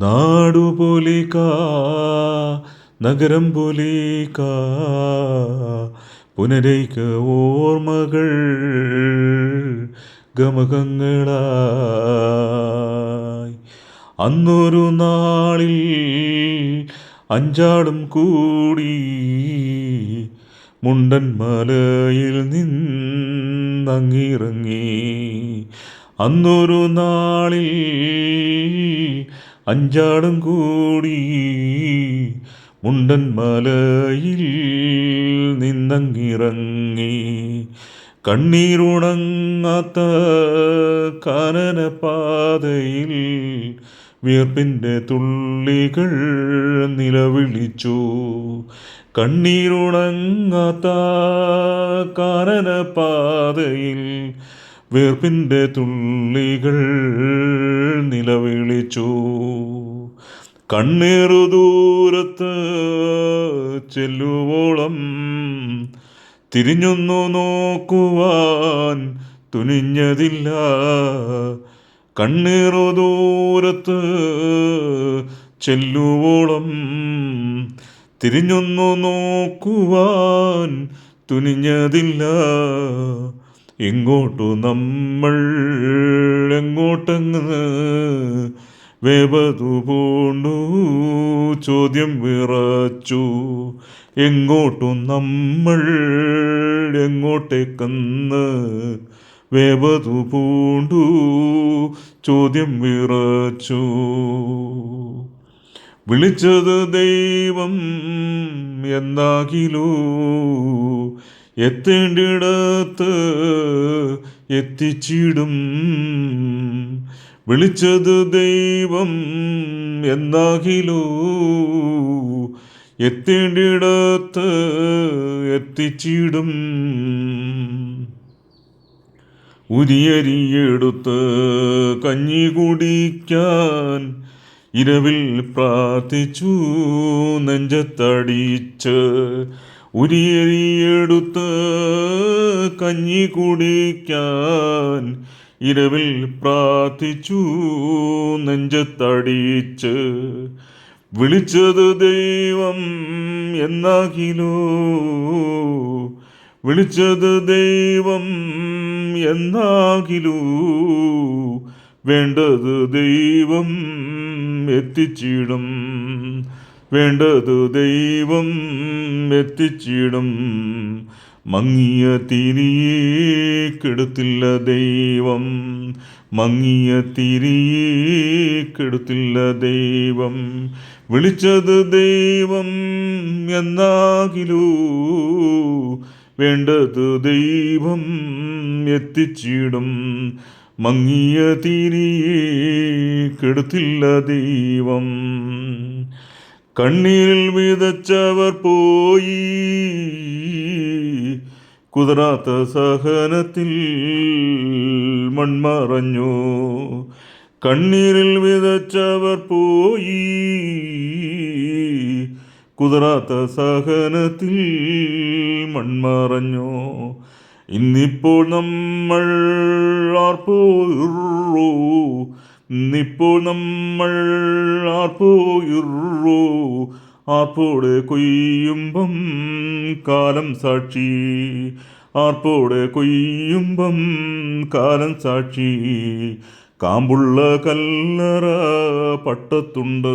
നാടുപോലിക നഗരം പോലിക പുനരൈക ഓർമ്മകൾ ഗമകങ്ങളായി. അന്നൊരു നാളിൽ അഞ്ചാടും കൂടി മുണ്ടൻ മലയിൽ നിന്നങ്ങിറങ്ങി. അന്നൊരു നാളിൽ അഞ്ചാടും കൂടി മുണ്ടൻ മലയിൽ നിന്നങ്ങിറങ്ങി. കണ്ണീരുണങ്ങാത്ത കാനനപാതയിൽ വിയർപ്പിന്റെ തുള്ളികൾ നിലവിളിച്ചു. കണ്ണീരുണങ്ങാത്ത കാനനപാതയിൽ വീർപ്പിന്റെ തുള്ളികൾ നിലവിളിച്ചു. കണ്ണീറു ദൂരത്ത് ചെല്ലുവോളം തിരിഞ്ഞൊന്നു നോക്കുവാൻ തുനിഞ്ഞതില്ല. കണ്ണീറു ദൂരത്ത് ചെല്ലുവോളം തിരിഞ്ഞൊന്നു നോക്കുവാൻ തുനിഞ്ഞതില്ല. എങ്ങോട്ടു നമ്മൾ എങ്ങോട്ടങ്ങ് വേവതു പൂണ്ടു ചോദ്യം വിറച്ചു. എങ്ങോട്ടു നമ്മൾ എങ്ങോട്ടേക്കെന്ന് വേവതു പൂണ്ടു ചോദ്യം വിറച്ചു. വിളിച്ചത് ദൈവം എന്നാകിലോ? എത്തേണ്ടിടത്ത് എത്തിച്ചിടും വിളിച്ചത് ദൈവം എന്നാകിലോ. എത്തേണ്ടിടത്ത് എത്തിച്ചിടും. ഉരിയരിയെടുത്ത് കഞ്ഞി കുടിക്കാൻ ഇരവിൽ പ്രാർത്ഥിച്ചു. നെഞ്ചത്തടിച്ച് ഉരിയരിയെടുത്ത് കഞ്ഞി കുടിക്കാൻ ഇരവിൽ പ്രാർത്ഥിച്ചു നെഞ്ചത്തടിച്ച്. വിളിച്ചത് ദൈവം എന്നാകിലോ? വിളിച്ചത് ദൈവം എന്നാകിലൂ? വേണ്ടത് ദൈവം എത്തിച്ചിടും. വേണ്ടത് ദൈവം എത്തിച്ചിടും. മങ്ങിയ തിരിയേ കെടുത്തില്ല ദൈവം. മങ്ങിയ തിരിയേ കെടുത്തില്ല ദൈവം. വിളിച്ചത് ദൈവം എന്നാകിലൂ. വേണ്ടത് ദൈവം എത്തിച്ചിടും. മങ്ങിയ തിരിയേ കെടുത്തില്ല ദൈവം. കണ്ണീരിൽ വിതച്ചവർ പോയി. കുതിരാത്ത സഹനത്തിൽ മൺമറഞ്ഞു. കണ്ണീരിൽ വിതച്ചവർ പോയി. കുതിരാത്ത സഹനത്തിൽ മൺമറഞ്ഞു. ഇന്നിപ്പോൾ നമ്മൾ ആർപ്പോയിറോ. ഇന്നിപ്പോൾ നമ്മൾ ആർപ്പോയിറോ. ആർപ്പോടെ കൊയ്യുമ്പം കാലം സാക്ഷി. ആർപ്പോട് കൊയ്യുമ്പം കാലം സാക്ഷി. കാമ്പുള്ള കല്ലറ പട്ടത്തുണ്ട്.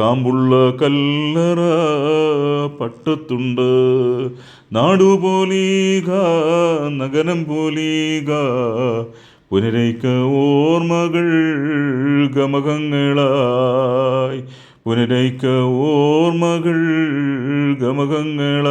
കാമ്പുള്ള കല്ലറ പട്ടത്തുണ്ട്. നാടുപോലീക നഗരം പോലീക പുനരൈക്ക ഓർമ്മകൾ ഗമകങ്ങളായി. പുനരൈക്ക ഓർമ്മകൾ ഗമകങ്ങളായി